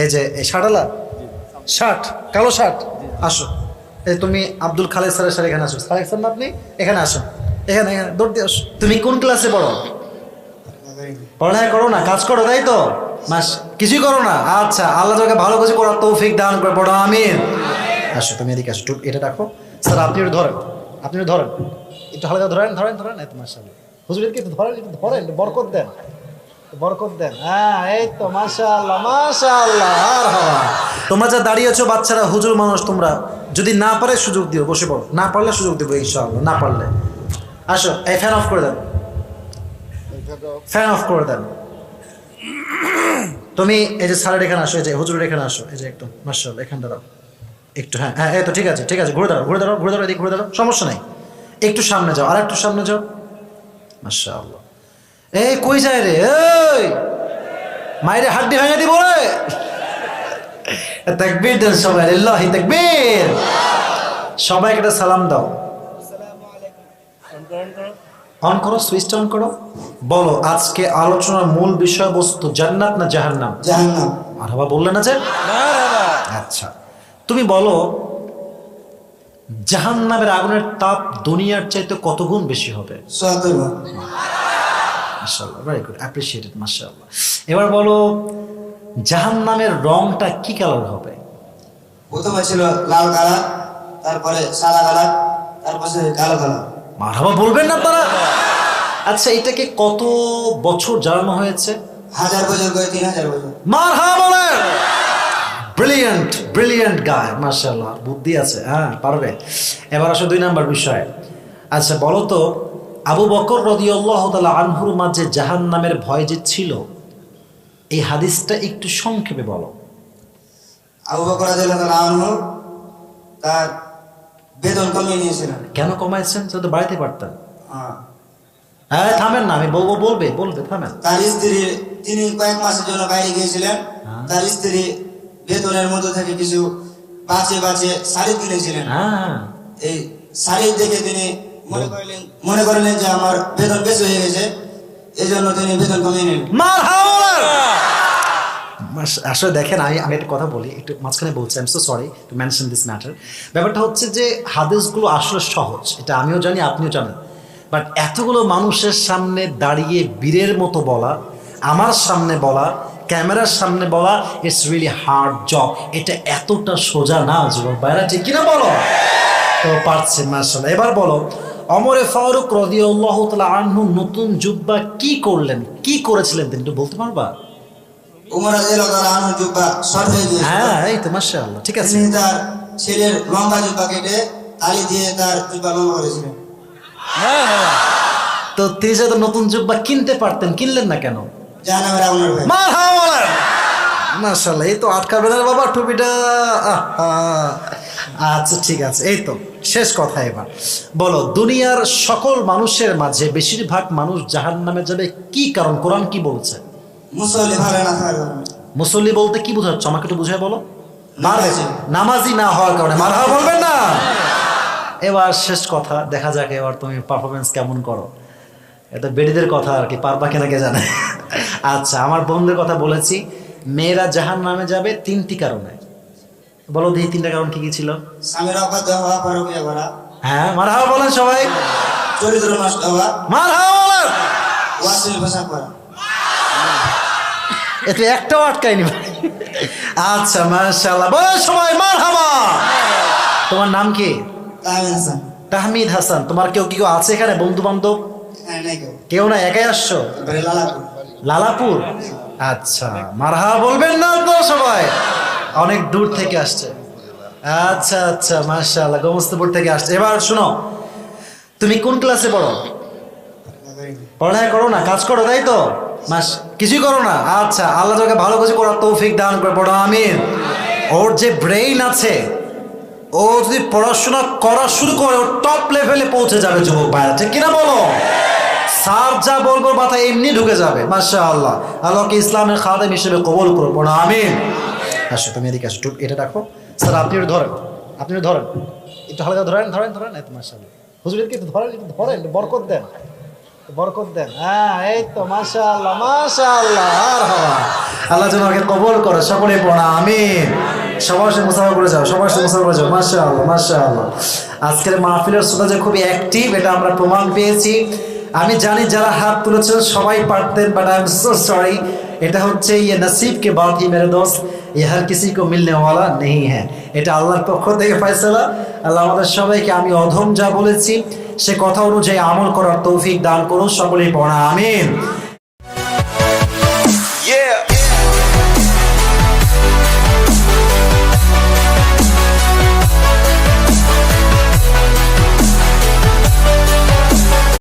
এই যে শার্টালা শার্ট কালো শার্ট? আসো। এই তুমি আব্দুল খালেদ স্যারের স্যার এখানে আসো। খালেদ স্যার না আপনি? এখানে আসো এখানে এখানে, দৌড় দিয়ে আসো। তুমি কোন ক্লাসে পড়ো? পড়ালেখা করো না, কাজ করো, তাই তো? মাস, কিছুই করো না। আচ্ছা আল্লাহ তোকে ভালো কিছু করার তৌফিক দান করে, পড়ো, আমিন। আসো, তুমি এদিকে আসো এটা রাখো। স্যার, আপনি একটু ধরেন, আপনি ধরেন। একটু হালকা ধরেন ধরেন ধরেন। এই তো মাসাল্লাহ হুজুর ধরেন, একটু ধরেন বরকত দেন। বরকত দেন। হ্যাঁ এই তো, মাশাআল্লাহ মাশাআল্লাহ তোমরা যা দাঁড়িয়েছো, বাচ্চারা, হুজুর মানুষ তোমরা, যদি না পারে সুযোগ দিও, বসে পড়ো। না পারলে সুযোগ দেবো, ইনশাআল্লাহ, না পারলে। আসো, এই ফ্যান অফ করে দেন। ফ্যান অফ করে দেন। তুমি এই যে স্যারের এখানে আসো, এই যে হুজুরের এখানে আসো, এই যে একটু মার্শাল এখানে দাঁড়াও। একটু হ্যাঁ হ্যাঁ এই তো, ঠিক আছে ঠিক আছে, ঘুরে দাঁড়াও ঘুরে দাঁড়াও ঘুরে দাঁড়াও, এদিকে, ঘুরে দাঁড়াও, সমস্যা নাই। একটু সামনে যাও আর একটু সামনে যাও। মার্শাল্লাহ এই কই যায় রে? এই! মায়ের হাড্ডি ভেঙে দিব রে! তাকবীর দেন সবাই আল্লাহি তাকবীর! সবাইকে একটা সালাম দাও। অন করো সুইচটা অন করো। বলো আজকে আলোচনার মূল বিষয়বস্তু জান্নাত না জাহান্নাম? জাহান্নাম। আর বাবা বললে না যে? আচ্ছা তুমি বলো জাহান্নামের আগুনের তাপ দুনিয়ার চাইতে কত গুণ বেশি হবে? মাশাআল্লাহ ভেরি গুড অ্যাপ্রিসিয়েটেড মাশাআল্লাহ। এবার বলো জাহান্নামের রংটা কি কালার হবে? প্রথমে ছিল লাল কালার তারপরে সাদা কালার তারপরে কালো কালার। মারহাবা বলবেন না তারা। আচ্ছা এটাকে কত বছর জ্বালানো হয়েছে? হাজার বছর করে তিন হাজার বছর। মারহাবা বলেন! ব্রিলিয়েন্ট ব্রিলিয়ান্ট গায় মাশাআল্লাহ বুদ্ধি আছে হ্যাঁ পারবে। এবার আসো দুই নাম্বার বিষয়। আচ্ছা বলো তো আবু বকর রদিয়াল্লাহ তালা আনহুর মাঝে জাহান নামের ভয় যে ছিল এই হাদিসটা একটু সংক্ষেপে বলো। আবু বকর আনহু তার বেতন কমিয়ে নিয়েছিলেন। কেন কমাইছেন? সে তো বাড়িতে পারতেন। হ্যাঁ। হ্যাঁ থামেন না আমি বলব বলবে বলবে থামেন। তার স্ত্রী তিনি কয়েক মাসের জন্য বাইরে গিয়েছিলেন। হ্যাঁ। তার স্ত্রী বেতনের মধ্যে থেকে কিছু বাঁচে বাঁচে শাড়ি কিনেছিলেন। হ্যাঁ। এই শাড়ি দেখে তিনি মনে করলেন মনে করলেন যে আমার বেতন বেশি হয়ে গেছে এই জন্য তিনি বেতন কমিয়ে নিলেন। আসলে দেখেন আমি আমি একটা কথা বলি একটু মাঝখানে বলছি I am so sorry to mention this matter ব্যাপারটা হচ্ছে যে হাদিসগুলো আসলে সহজ এটা আমিও জানি আপনিও জানেন। বাট এতগুলো মানুষের সামনে দাঁড়িয়ে বীরের মতো বলা আমার সামনে বলা ক্যামেরার সামনে বলা ইটস রিয়েলি হার্ড জব এটা এতটা সোজা না যুবক ভাইরা ঠিক কিনা বলো? তো পারছে মার্শাল এবার বলো অমরে ফারুক রদিউল্লাহ তালা আনহু নতুন জুব্বা কি করলেন? কি করেছিলেন তিনি? একটু বলতে পারবা? হয়ে হ্যাঁ এই তো মাশাআল্লাহ ঠিক আছে। তিনি তার ছেলের লম্বা জুব্বা কেটে তালি দিয়ে তার জুব্বা লম্বা করেছিলেন। তো তিনি তো নতুন জুব্বা কিনতে পারতেন কিনলেন না কেন? এই তো রে বাবা টুপিটা। আহা। আচ্ছা ঠিক আছে এই তো। শেষ কথা এবার। বলো দুনিয়ার সকল মানুষের মাঝে বেশিরভাগ মানুষ জাহান নামে যাবে কি কারণ? কোরআন কি বলছে? মুসল্লি বলতে কি বোঝাচ্ছ? আমাকে একটু বুঝায় বলো। নামাজি। নামাজি। না হওয়ার কারণে। মারহা বলবেন না? এবার শেষ কথা দেখা যাক এবার তুমি পারফরমেন্স কেমন করো। এটা বেডিদের কথা আর কি পারবা কেনা কে জানে? আচ্ছা আমার বন্ধুদের কথা বলেছি মেয়েরা জাহান নামে যাবে তিনটি কারণে। বলো দেখি তিনটা কারণ কি কি ছিল? স্বামীর অবাধ্য হওয়া পরকিয়া করা হ্যাঁ বলেন সবাই। চরিত্র নষ্ট হওয়া। মারহা বলেন। ওয়াসিল পোশাক করা এতে একটাও আটকায়নি ভাই। আচ্ছা মাশাআল্লাহ। বলো সবাই মারহাবা। তোমার নাম কি? তাহমিদ হাসান। তাহমিদ হাসান। তোমার কেউ কি কেউ আছে এখানে বন্ধু বান্ধব হ্যাঁ কেউ। কেউ না একাই আসছো? লালাপুর। লালাপুর? আচ্ছা মারহা বলবেন না তো সবাই। অনেক দূর থেকে আসছে। আচ্ছা আচ্ছা মাশাআল্লাহ, গোমস্তপুর থেকে আসছে। এবার শোনো, তুমি কোন ক্লাসে পড়ো? পড়ালেখা করো না, কাজ করো, তাই তো? মাস, কিছুই করো না। আচ্ছা আল্লাহ তোকে ভালো কিছু করার তৌফিক দান করে, পড়ো, আমিন। ওর যে ব্রেইন আছে, ও যদি পড়াশোনা করা শুরু করে, ও টপ লেভেলে পৌঁছে যাবে, যুবক ভাইরা। ঠিক কিনা বলো? স্যার যা বলব মাথা এমনি ঢুকে যাবে মাসা আল্লাহ আল্লাহকে ইসলামের খাদেম হিসেবে কবল করো, পড়ো, আমিন। আসো তুমি এদিকে আসো এটা রাখো। স্যার, আপনি এটা ধরেন, আপনি ধরেন। একটু হালকা ধরেন ধরেন ধরেন। এই তোমার সামনে হুজুরকে একটু ধরেন একটু ধরেন বরকত দেন। বরকত দেন। হ্যাঁ এই তো মাশা আল্লাহ আর আল্লাহ আল্লাহ যেন আমাকে কবল করে সকলে পড়া আমি সবার সাথে মুসাফা করে যাও, সবার সাথে মুসাফা করে যাও মাশা আল্লাহ আজকের মাহফিলের শ্রোতা যে খুবই অ্যাক্টিভ এটা আমরা প্রমাণ পেয়েছি। আমি জানি যারা হাত তুলেছেন, সবাই পারতেন but I am so sorry এটা হচ্ছে ইয়ে নসিবকে বাদ মেরে দোস্ত ये हर किसी को मिलने वाला नहीं है এটা আল্লাহর পক্ষ থেকে ফয়সালা আল্লাহ আমাদের সবাইকে আমি অধম যা বলেছি সে কথা অনুযায়ী আমল করার তৌফিক দান করুন সকলেই পড়া আমিন Yeah.